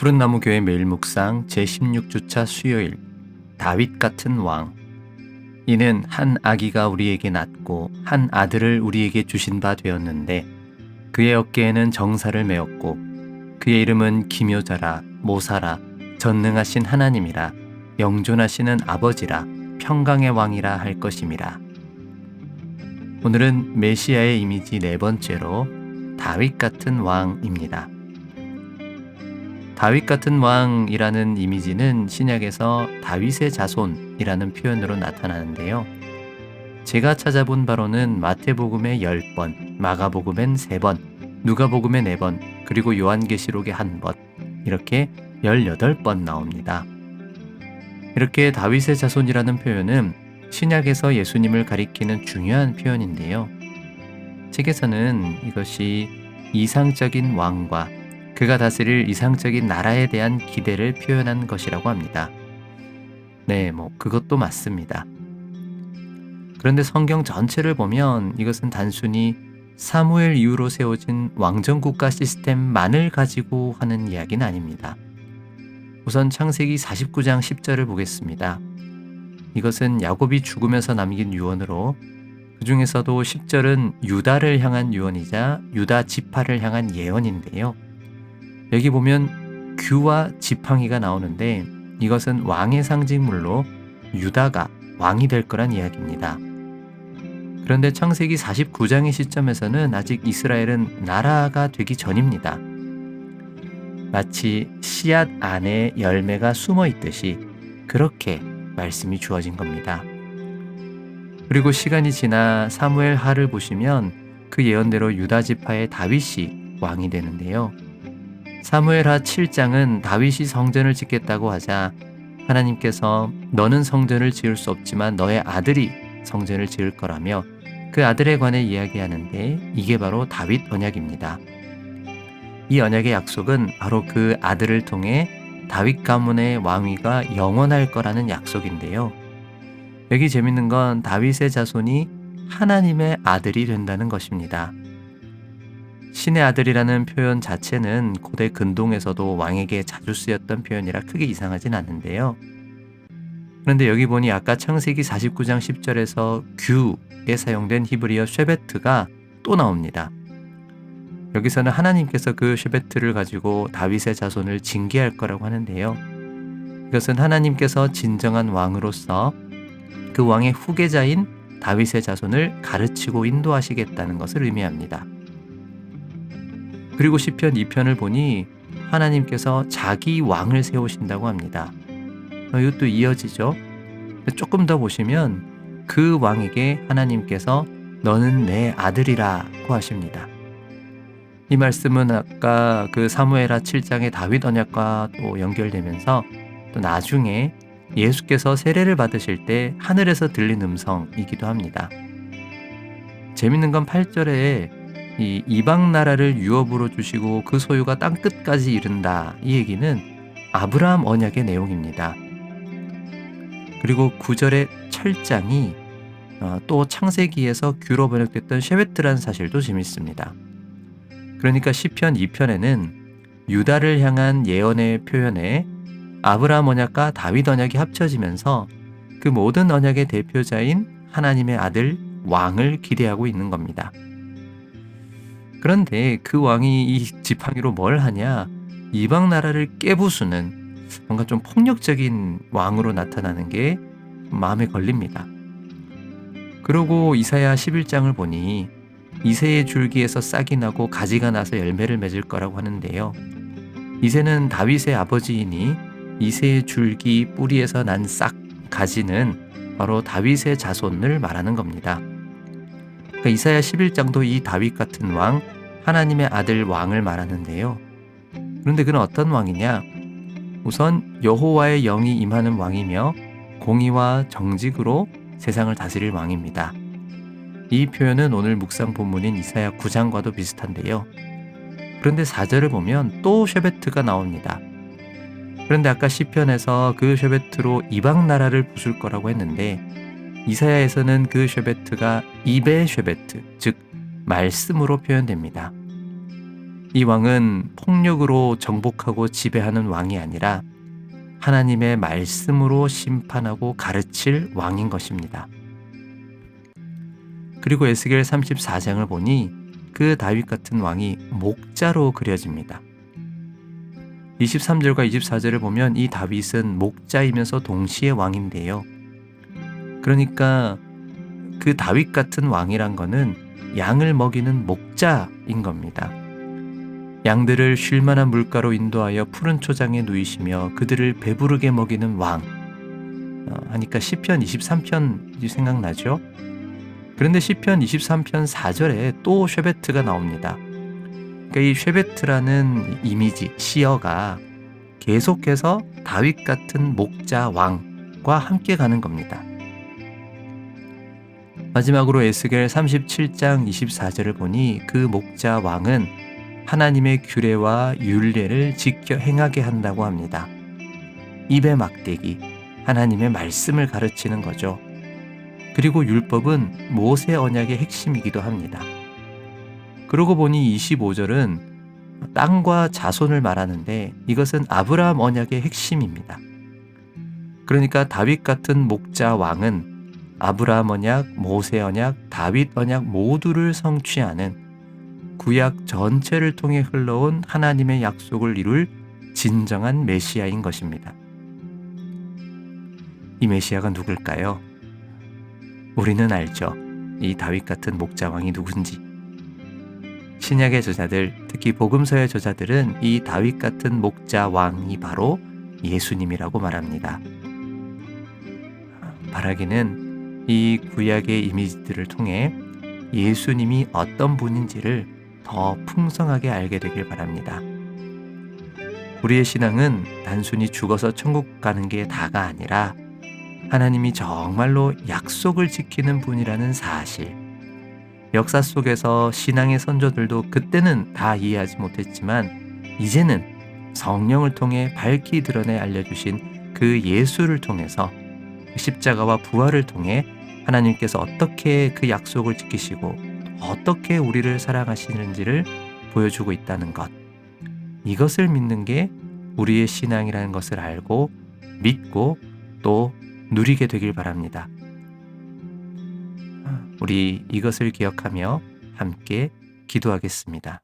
푸른나무 교회 매일 묵상 제16주차 수요일 다윗 같은 왕 이는 한 아기가 우리에게 낳고 한 아들을 우리에게 주신 바 되었는데 그의 어깨에는 정사를 메었고 그의 이름은 기묘자라 모사라 전능하신 하나님이라 영존하시는 아버지라 평강의 왕이라 할 것임이라 오늘은 메시아의 이미지 네 번째로 다윗 같은 왕입니다. 다윗 같은 왕이라는 이미지는 신약에서 다윗의 자손이라는 표현으로 나타나는데요. 제가 찾아본 바로는 마태복음에 10번, 마가복음엔 3번, 누가복음에 4번, 그리고 요한계시록에 1번, 이렇게 18번 나옵니다. 이렇게 다윗의 자손이라는 표현은 신약에서 예수님을 가리키는 중요한 표현인데요. 책에서는 이것이 이상적인 왕과 그가 다스릴 이상적인 나라에 대한 기대를 표현한 것이라고 합니다. 네, 뭐 그것도 맞습니다. 그런데 성경 전체를 보면 이것은 단순히 사무엘 이후로 세워진 왕정 국가 시스템만을 가지고 하는 이야기는 아닙니다. 우선 창세기 49장 10절을 보겠습니다. 이것은 야곱이 죽으면서 남긴 유언으로 그 중에서도 10절은 유다를 향한 유언이자 유다 지파를 향한 예언인데요. 여기 보면 규와 지팡이가 나오는데 이것은 왕의 상징물로 유다가 왕이 될 거란 이야기입니다. 그런데 창세기 49장의 시점에서는 아직 이스라엘은 나라가 되기 전입니다. 마치 씨앗 안에 열매가 숨어 있듯이 그렇게 말씀이 주어진 겁니다. 그리고 시간이 지나 사무엘 하를 보시면 그 예언대로 유다 지파의 다윗이 왕이 되는데요. 사무엘 하 7장은 다윗이 성전을 짓겠다고 하자 하나님께서 너는 성전을 지을 수 없지만 너의 아들이 성전을 지을 거라며 그 아들에 관해 이야기하는데 이게 바로 다윗 언약입니다. 이 언약의 약속은 바로 그 아들을 통해 다윗 가문의 왕위가 영원할 거라는 약속인데요. 여기 재밌는 건 다윗의 자손이 하나님의 아들이 된다는 것입니다. 신의 아들이라는 표현 자체는 고대 근동에서도 왕에게 자주 쓰였던 표현이라 크게 이상하진 않는데요. 그런데 여기 보니 아까 창세기 49장 10절에서 규에 사용된 히브리어 쉐베트가 또 나옵니다. 여기서는 하나님께서 그 쉐베트를 가지고 다윗의 자손을 징계할 거라고 하는데요. 이것은 하나님께서 진정한 왕으로서 그 왕의 후계자인 다윗의 자손을 가르치고 인도하시겠다는 것을 의미합니다. 그리고 시편 2편을 보니 하나님께서 자기 왕을 세우신다고 합니다. 어, 이것도 이어지죠. 조금 더 보시면 그 왕에게 하나님께서 너는 내 아들이라고 하십니다. 이 말씀은 아까 그 사무엘하 7장의 다윗 언약과 또 연결되면서 또 나중에 예수께서 세례를 받으실 때 하늘에서 들린 음성이기도 합니다. 재밌는 건 8절에 이 이방 나라를 유업으로 주시고 그 소유가 땅 끝까지 이른다. 이 얘기는 아브라함 언약의 내용입니다. 그리고 9절의 철장이 어, 또 창세기에서 규로 번역됐던 쉐베트라는 사실도 재밌습니다. 그러니까 시편 2편에는 유다를 향한 예언의 표현에 아브라함 언약과 다윗 언약이 합쳐지면서 그 모든 언약의 대표자인 하나님의 아들 왕을 기대하고 있는 겁니다. 그런데 그 왕이 이 지팡이로 뭘 하냐? 이방 나라를 깨부수는 뭔가 좀 폭력적인 왕으로 나타나는 게 마음에 걸립니다. 그러고 이사야 11장을 보니 이새의 줄기에서 싹이 나고 가지가 나서 열매를 맺을 거라고 하는데요. 이새는 다윗의 아버지이니 이새의 줄기 뿌리에서 난 싹 가지는 바로 다윗의 자손을 말하는 겁니다. 그러니까 이사야 11장도 이 다윗 같은 왕, 하나님의 아들 왕을 말하는데요. 그런데 그는 어떤 왕이냐? 우선 여호와의 영이 임하는 왕이며 공의와 정직으로 세상을 다스릴 왕입니다. 이 표현은 오늘 묵상 본문인 이사야 9장과도 비슷한데요. 그런데 4절을 보면 또 쉐베트가 나옵니다. 그런데 아까 시편에서 그 쉐베트로 이방 나라를 부술 거라고 했는데 이사야에서는 그 쉐베트가 입의 쉐베트, 즉 말씀으로 표현됩니다. 이 왕은 폭력으로 정복하고 지배하는 왕이 아니라 하나님의 말씀으로 심판하고 가르칠 왕인 것입니다. 그리고 에스겔 34장을 보니 그 다윗 같은 왕이 목자로 그려집니다. 23절과 24절을 보면 이 다윗은 목자이면서 동시에 왕인데요. 그러니까 그 다윗 같은 왕이란 거는 양을 먹이는 목자인 겁니다. 양들을 쉴 만한 물가로 인도하여 푸른 초장에 누이시며 그들을 배부르게 먹이는 왕. 어, 하니까 시편 23편 생각나죠? 그런데 시편 23편 4절에 또 쉐베트가 나옵니다. 그러니까 이 쉐베트라는 이미지, 시어가 계속해서 다윗 같은 목자 왕과 함께 가는 겁니다. 마지막으로 에스겔 37장 24절을 보니 그 목자 왕은 하나님의 규례와 율례를 지켜 행하게 한다고 합니다. 입의 막대기, 하나님의 말씀을 가르치는 거죠. 그리고 율법은 모세 언약의 핵심이기도 합니다. 그러고 보니 25절은 땅과 자손을 말하는데 이것은 아브라함 언약의 핵심입니다. 그러니까 다윗 같은 목자 왕은 아브라함 언약, 모세 언약, 다윗 언약 모두를 성취하는 구약 전체를 통해 흘러온 하나님의 약속을 이룰 진정한 메시아인 것입니다. 이 메시아가 누굴까요? 우리는 알죠. 이 다윗 같은 목자 왕이 누군지. 신약의 저자들, 특히 복음서의 저자들은 이 다윗 같은 목자 왕이 바로 예수님이라고 말합니다. 바라기는 이 구약의 이미지들을 통해 예수님이 어떤 분인지를 더 풍성하게 알게 되길 바랍니다. 우리의 신앙은 단순히 죽어서 천국 가는 게 다가 아니라 하나님이 정말로 약속을 지키는 분이라는 사실. 역사 속에서 신앙의 선조들도 그때는 다 이해하지 못했지만 이제는 성령을 통해 밝히 드러내 알려주신 그 예수를 통해서 십자가와 부활을 통해 하나님께서 어떻게 그 약속을 지키시고 어떻게 우리를 사랑하시는지를 보여주고 있다는 것. 이것을 믿는 게 우리의 신앙이라는 것을 알고 믿고 또 누리게 되길 바랍니다. 우리 이것을 기억하며 함께 기도하겠습니다.